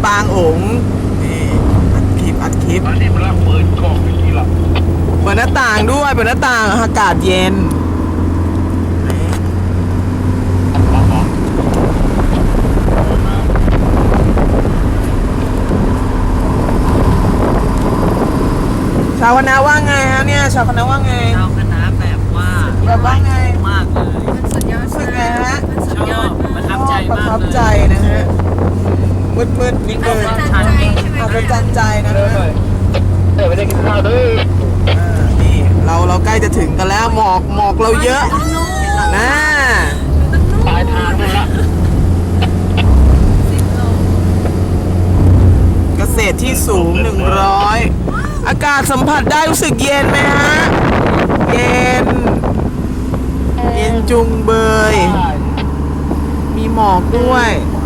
ำปางอุ๋งนี่อัดคลิปอัดคลิปอันนี้มันรักปืนกองอยู่ที่หลังเปิดหน้าต่างด้วยเปิดหน้าต่างอากาศเย็นชาวคณะว่าไงฮะเนี่ยชาวคณะว่าไง ชาวคณะแบบว่าแบบว่าไงมากเลยสุดยอดรู้สึกไงฮะสุดชยออดบประทับใจประมากทับเลยใจนะฮะ มืดมืดๆนิดอันึศงจรรย์ใจใช่ไหมอัศคะจรรย์ใจนะฮะเออไม่ได้กินข้าวด้วยอ่านี่เราเราใกล้จะถึงกันแล้วหมอกหมอกเราเยอะนะปลายทางนั่นละเกษตรที่สูง 100 อากาศสัมผัสได้รู้สึกเย็นไหมฮะ เย็น เย็นจุงเบย มีหมอกด้วยนี่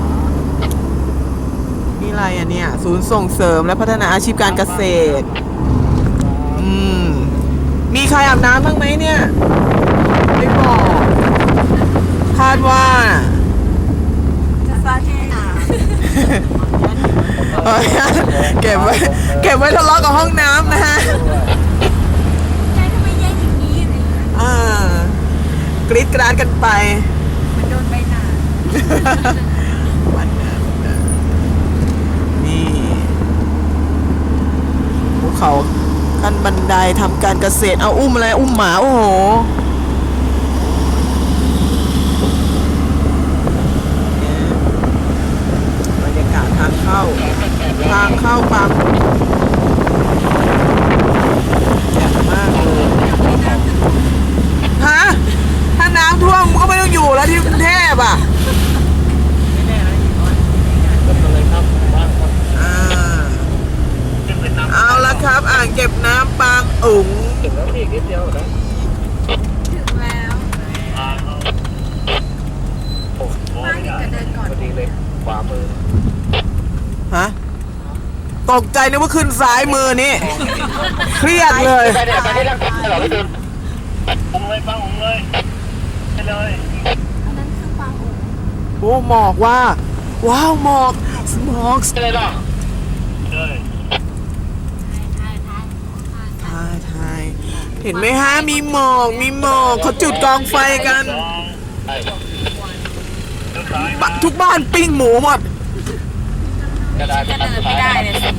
อะไรอะเนี่ย ศูนย์ส่งเสริมและพัฒนาอาชีพการเกษตร อืม มีใครอาบน้ำบ้างไหมเนี่ย ไม่บอก คาดว่า จะซาเทน่ะเอ้ยเก็บไว้ เก็บไว้ทะเลาะกับห้องน้ำนะฮะใจทำไมแย่อย่างนี้อะไรอย่างเงี้ยอ่ากรีดกราดกันไปเหมันโดนใบหนา วันน้ำนะนี่ภู เขาขั้นบันไดทำการเกษตรเอาอุ้มอะไรอุ้มหมาโอ้โห บรรยากาศทางเข้า ทางเข้าปางแย่มากเลยฮะ ถ้าน้ำท่วมก็ไม่ต้องอยู่แล้วที่กรุงเทพอะ อ่า เอาละครับ อ่างเก็บน้ำปางอุ๋ง ถึงแล้วอีก นิดเดียวนะถึงแล้วโอ้โหป้านี่ก็เดินก่อนพอดีเลยขวามือฮะตกใจนึกว่าขึ้นซ้ายมือนี่เครียดเลยไปเนี่ยไปที่ร่างกายเหรอพี่ดุลปุ้งเลยปังปุ้งเลยไปเลยอันนั้นคือปางอุ๋งโอ้หมอกว่า ว้าวหมอกหมอกไปเลยหรอเลยถ่ายถ่าย ถ่ายทายทายเห็นไหมฮะ มีหมอกมีหมอกเขาจุดกองไฟกันสองไปเดินซ้ายบะทุกบ้านปิ้งหมูหมดกระดาษจะเดินไม่ได้เลยสิ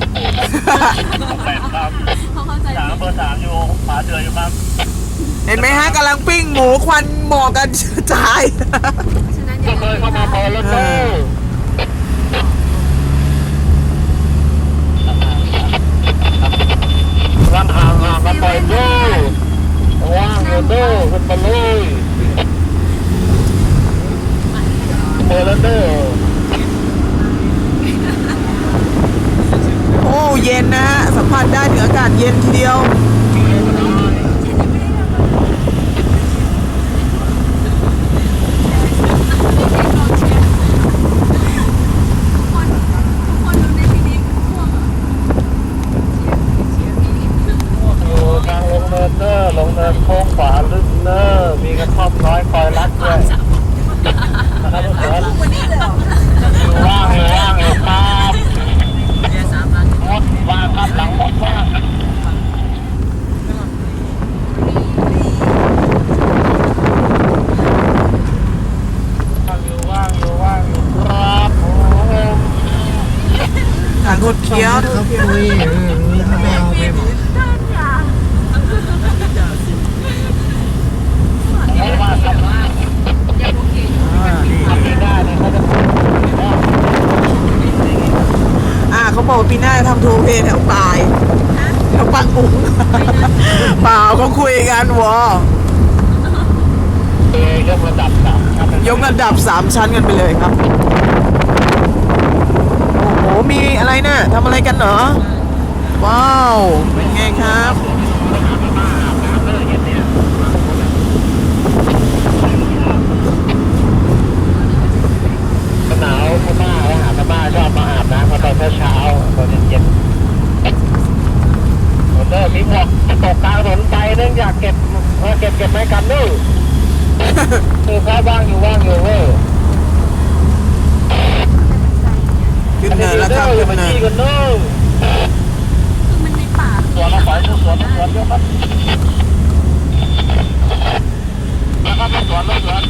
แปดครับเขาเข้าใจสามเบอร์สามอยู่ขวาเดืออยู่ครับเห็นไหมฮะกำลังปิ้งหมูควันหมอกกันกระจาย ฉะนั้นอก็ย่าเคยเข้ามาพอแล้วเด้ร่างห่างห่างกันไปเด้อว่างอยู่เด้อขึ้นมาเลยเปิดแล้วเด้อโอ้เย็นนะฮะสัมผัสได้ถึงอากาศเย็นทีเดียวคนทุกคนดูในทีนี้ง่วงเหรอเชียร์พี่นิดอยู่ทางลงเนินเด้อลงเนินโค้งขวาลึกเด้อมีกระท่ อมน้อยคอยรัดด้วยนะครับทุกคนวันนี้เลยเหรอว่างอยู่ว่างอยู่ครับเรียนสามพันมดว่างครับหลังมดว่างว่างอยู่ว่างอยู่ว่างอยู่ครับผมทางคดเคี้ยวครับคุยเออไม่เอาไม่บอก เดินอย่า ไม่ว่าครับ อย่าโอเค อ่านี่ ทำไม่ได้เลยเขาจะ อ่าเขาบอกว่าปีหน้าจะทำทัวร์เพลแถวปลายแถวปังอุ๋งเปล่าเขาคุยกันวอเอยกระดับสามครับยกระดับสามชั้นกันไปเลยครับ โอ้โห มีอะไรนะ่ะทำอะไรกันเหรอ ว้าว เป็นไงครับ หนาวพม่าแล้วหาพม่าชอบมาอาบน้ำมาตอนเช้าๆตอนเย็นๆผมเริ่มมีหมวกตกกลางถนนไปเนื่องอยากเก็บเออเก็บเก็บไม้กันด้วยคือครับว่างอยู่ว่างอยู่เว้ย เขึ้นเนินแล้วครับขึ้นเนิน กันเนอะ คือมันในป่า สวนเราไปสวนสวนสวนเยอะครับนะครับสวนสวน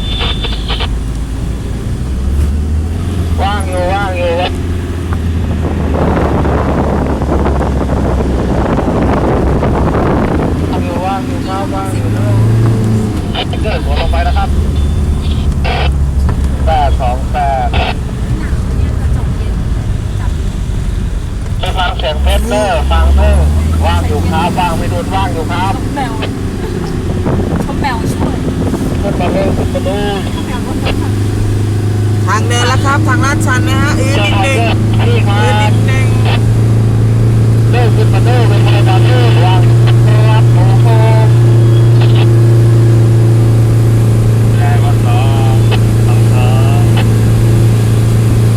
ว่างอยู่ว่างอยู่ครับว่างอยู่ว่างอยู่ครับว่างอยู่เนอะเกิดสวนลงไปนะครับแปดสองแปด หนาวเนี่ยกระจกเย็นจับ ไปฟังเสียงเพชรเนอร์ฟังเนอร์ว่างอยู่ครับว่างไม่โดนว่างอยู่ครับ แมวเขาแมวช่วย ขึ้นมา บ้าเลยเขาแมวรถรถทางเดินแล้วครับ ทางลาดชันนะฮะอือนิดหน่อยนึงเด้อนี่มาอือนิดนึงเด้อขึ้นมาเด้อเป็นอะไรกันเด้อวางครับโอ้โหแรงกว่าสองสองสอง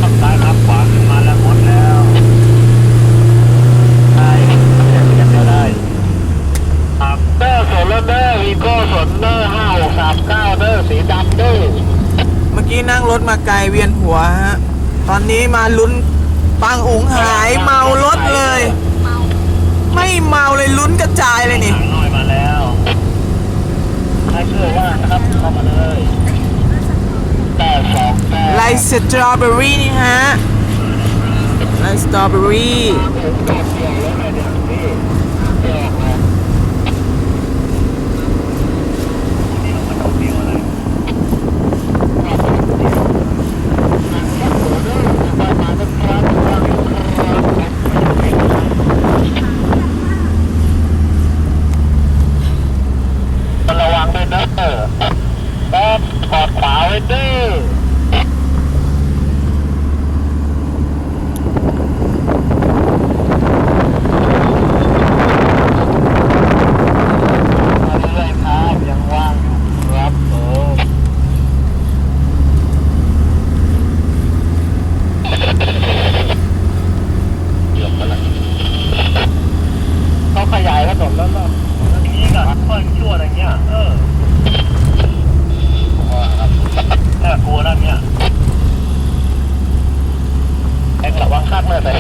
ขับซ้ายขับขวาขึ้นมาแล้วหมดแล้วได้เดี๋ยวเดี๋ยวได้ครับเด้อสวนแล้วเด้อวีโก้สวนเด้อห้าหกสามเก้า เด้อสีดำเด้อเมื่อกี้นั่งรถมาไกลเวียนหัวฮะ ตอนนี้มาลุ้นปังอุ๋งหายเมารถเลยเมาไม่เมาเลยลุ้นกระจายเลยนี่หางน้อยมาแล้วใครเชื่อว่านะครับเข้ามาเลยแปดสองแปดไลท์สตรอเบอรี่นี่ฮะไลท์สตรอเบอรี่ เปลี่ยนเปลี่ยนรถหน่อยเดี๋ยวพี่เปลี่ยนออกมานี่เรามาดูวิวอะไรระวังด้วยนะเออแป๊บกอดขวาไว้ด้วย มาเรื่อยๆครับยังว่างอยู่ครับผมเกือบแล้วล่ะเขาขยายถนนแล้วเนาะแล้วทีนี้ก็ค่อยชั่วอะไรเงี้ย เออว่าครับน่ากลัวนั่นเนี่ยแองระวังคักเลยแต่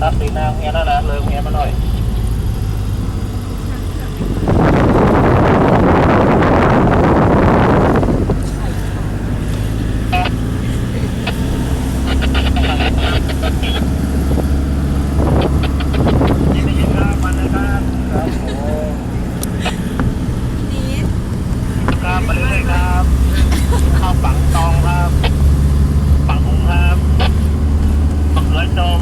ตัดสีนางเงี้ยนั่นนะเลยเงี้ยมาหน่อย ยินดีครับมาเลยครับครับผม นี้ ครับมาเลยครับข้าวฝังตองครับฝังหุงครับฝังเขือจม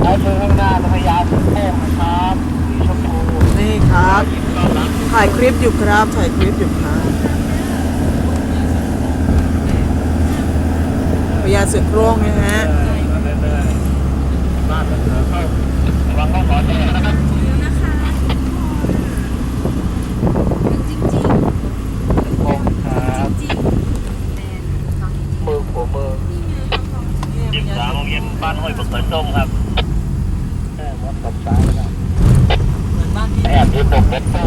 ใช้มือข้างหน้าพยายามโค้งนะครับสีชมพู นี่ครับ ยิ้มต้อนรับ ถ่าย คลิปอยู่ครับถ่ายคลิปอยู่ครับพญาเสือโคร่งนะฮะ มาเรื่อยๆบ้านมันเสือเข้าระวังข้อขอแดงนะครับ เดี๋ยวนะคะจริงจริง โค้งครับ จริงแมนตอนนี้ มือหัวมือ นี่ไงเขาบอก ยิมสามโรงเรียนบ้านห้วยบกเขือส้มครับแอบวัดตบซ้ายนะครับ เหมือนบ้านที่ แอบที่บกเม็ดตู้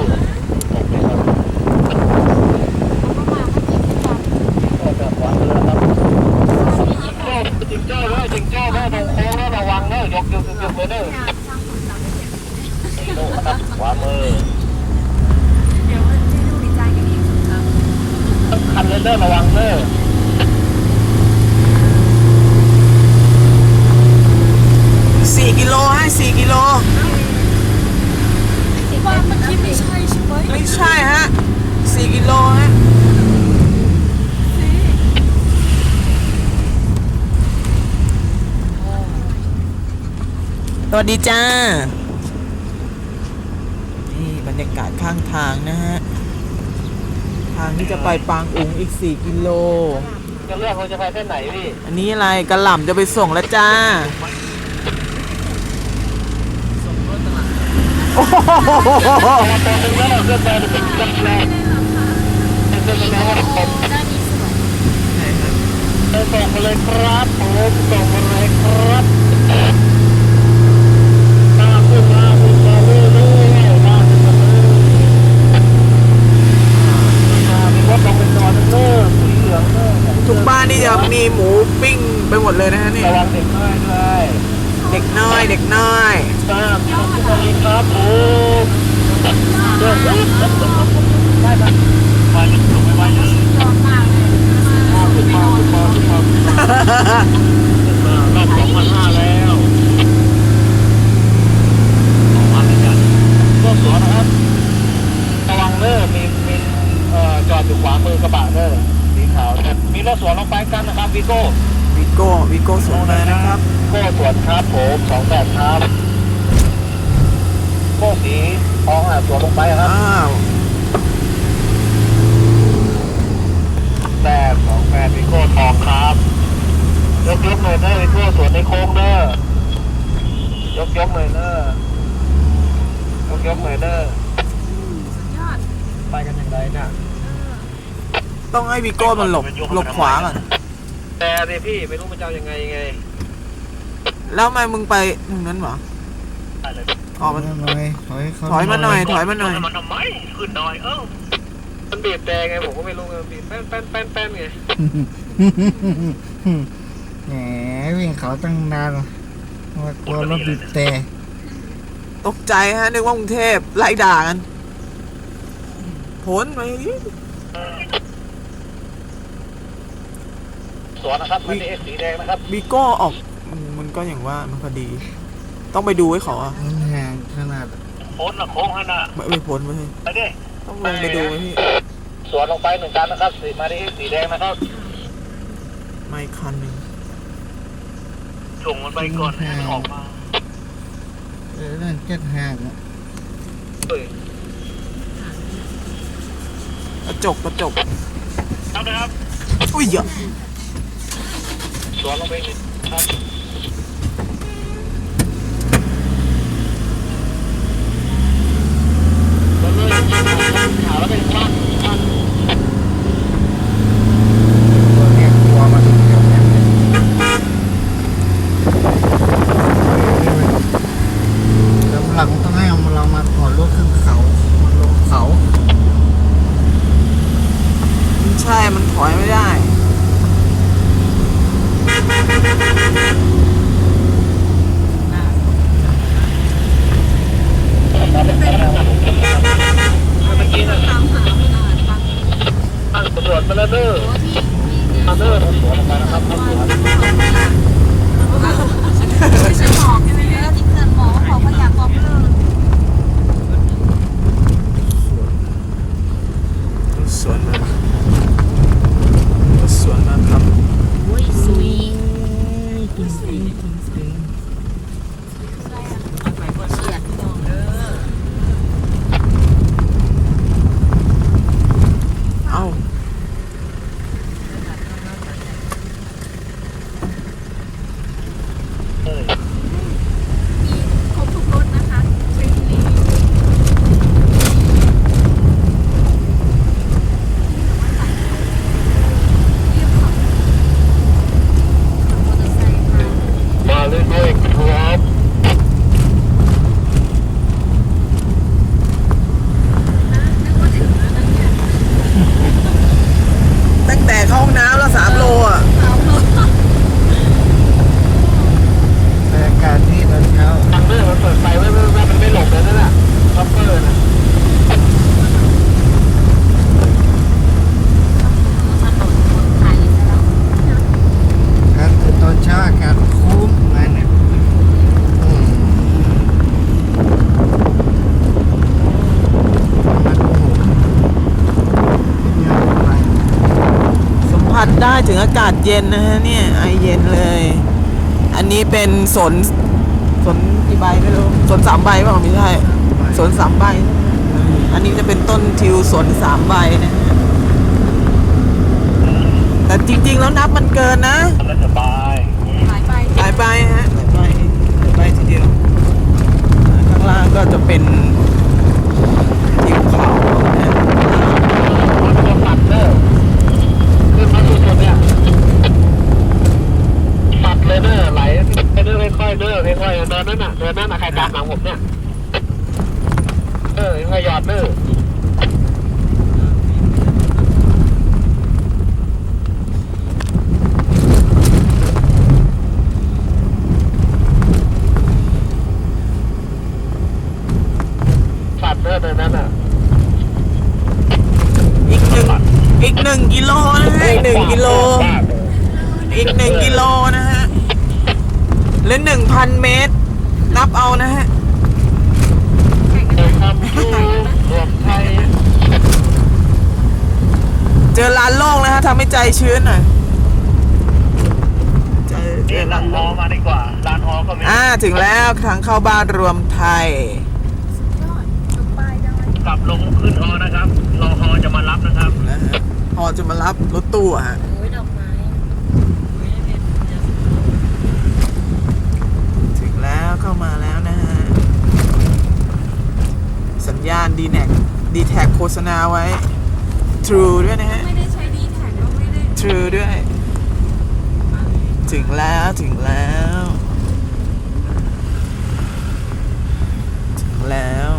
ตกเลยครับ เขาก็มาเขาเก็บที่ตาม ก็จะขวาเรือครับจิงโจ้ด้วยจิงโจ้ด้วยตรงโค้งด้วยระวังเนอะย กยกยกยกเลยเนอะงานสร้างผลลัพธ์ได้เก็บจิงโจ้ครับขวามือเดี๋ยวจะดูดีใจกันอีกครับคันเลยเนอะระวังเนอสี่กิโลให้สี่กิโลว่าเมื่อกี้ไม่ใช่ใช่ไหมไม่ใช่ฮะสี่กิโลฮะ สวัสดีจ้า นี่บรรยากาศข้างทางนะฮะ ทางที่จะไปปางอุ๋งอีก 4 กิโล จะเลือกเราจะไปเส้นไหนพี่ อันนี้อะไรกระหล่ำจะไปส่งแล้วจ้าโอ้โหมาตรงนึงแล้วเราเลือกไปเป็นกำแพงเป็นกำแพงว่าผมด้านนี้สวยเออส่งมาเลยครับผมส่งมาเลยครับมาขึ้นมาขึ้นมาเรื่อยๆมาขึ้นมาเรื่อยๆมามีรถลงไปจอดเนอร์สีเหลืองเนอร์ ทุกบ้านนี่จะมีหมูปิ้ง ไปหมดเลยนะฮะเนี่ย ระวังเด็กน้อยด้วย เด็กน้อย เด็กน้อย ตามที่ผมสวัสดีครับผมเดินได้ไหมมาจะถูกไม่ไหวเลย ชอบมากเลยมา ขึ้น ไป มาน อน ขึ้นมาขึ้นมาขึ้นมารอบสองพันห้าแล้วสองพันเลยจ้ะก็สวนนะครับระวังเด้อมีมีเอ่อจอดอยู่ขวามือกระบะเด้อสีขาวนะครับมีรถสวนลงไปกันนะครับวิโก้วิโก้วิโก้สวนมานะครับโก้สวนครับผมสองแบบครับโก้สีทองอะสวนลงไปครับอ้าวแบบสองแปดวิโก้ทองครับยกยกหน่อยเด้อวิโก้สวนในโค้งเด้อยกยกหน่อยเด้อยกยกหน่อยเด้อสุดยอดไปกันอย่างไรน่ะ ต้องให้วิโก้มันหลบหลบขวาก่อนแต่เนี่ยพี่ไม่รู้มันจะเอายังไงยังไงแล้วทำไมมึงไปทางนั้นหรออ๋อมันหน่อยถอยเขาถอยมาหน่อย ถอยมาหน่อยมันทำไมขึ้นหน่อยเอ้ามันบีบแต่ไงผมก็ไม่รู้ไงมันบีบแป้นแป้นแป้นแป้นไงแหมวิ่งเขาตั้งนานว่ากลัวรถบีบแต่ตกใจฮะนึกว่ากรุงเทพไล่ด่ากันพ้นไปดิ สวนนะครับไม่ได้เอสสีแดงนะครับวิโก้ออกอืมมันก็อย่างว่ามันพอดี ต้องไปดูให้เขาอะมันห่างขนาดโค้งนะโค้งฮะน่ะไม่ไม่พ้นไม่ใช่ไปดิต้องลงไปดูไหมพี่สวนลงไปหนึ่งกันนะครับสีมาได้เอสสีแดงนะครับไม่คันหนึ่งส่งมันไปก่อนให้มันออกมาเออนั่นแค่ห่างอะเฮ้ยกระจกกระจกครับนะครับอุ้ยเยอะ สวนลงไปนิดครับแล้วเลย ได้ถึงอากาศเย็นนะฮะเนี่ยไอเย็นเลย อันนี้เป็นสนสนกี่ใบไม่รู้สนสามใบเปล่าไม่ใช่สนสามใบ อันนี้จะเป็นต้นทิวสนสามใบนะฮะแต่จริง ๆ แล้วนับมันเกินนะมันสบายหลายใบหลายใบฮะ ในนั้นอะ อีกหนึ่งอีกหนึ่งกิโลนะฮะอีกหนึ่งกิโล อีกหนึ่งกิโลนะฮะหรือหนึ่งพันเมตร นับเอานะฮะเจอร้านโล่งนะฮะทำให้ใจชื้นหน่อยเจอเจอลานโล่มาดีกว่าร้านฮอก็มีอ่าถึงแล้วทางเข้าบ้านรวมไทย จะมารับรถตู้อะฮะโอ้ยดอกไม้โอ้ยเนี่ยจะถึงแล้วเข้ามาแล้วนะฮะ สัญญาณดีแน็กดีแท็กโฆษณาไว้ True ด้วยนะฮะ ไม่ได้ใช้ดีแท็กก็ไม่ได้ True ด้วย ถึงแล้วถึงแล้ว ถึงแล้ว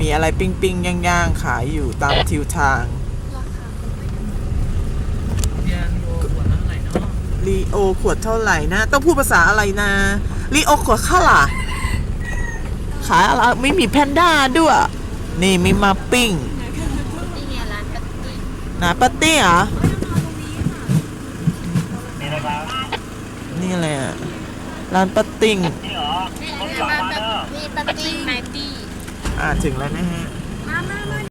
มีอะไรปิ้งปิ้งย่างย่างๆ ขายอยู่ตามทิวทาง ราคาเป็นไปได้ เบียร์มีโอขวดละเท่าไหร่เนาะ ลีโอขวดเท่าไหร่นะ ต้องพูดภาษาอะไรนะลีโอขวดเท่าไหร่ขายอะไรไม่มีแพนด้าด้วย นี่มีมาปิ้งนี่ไงร้านปาร์ตี้นะปาร์ตี้เหรอนี่นะครับนี่อะไรอะ ร้านปาติ้งนี่เหรอนี่รถไงกลับร้านมาปาเนอะร์ตี้ปาร์ตี้ไนตี้อ่าถึงแล้วนะฮะ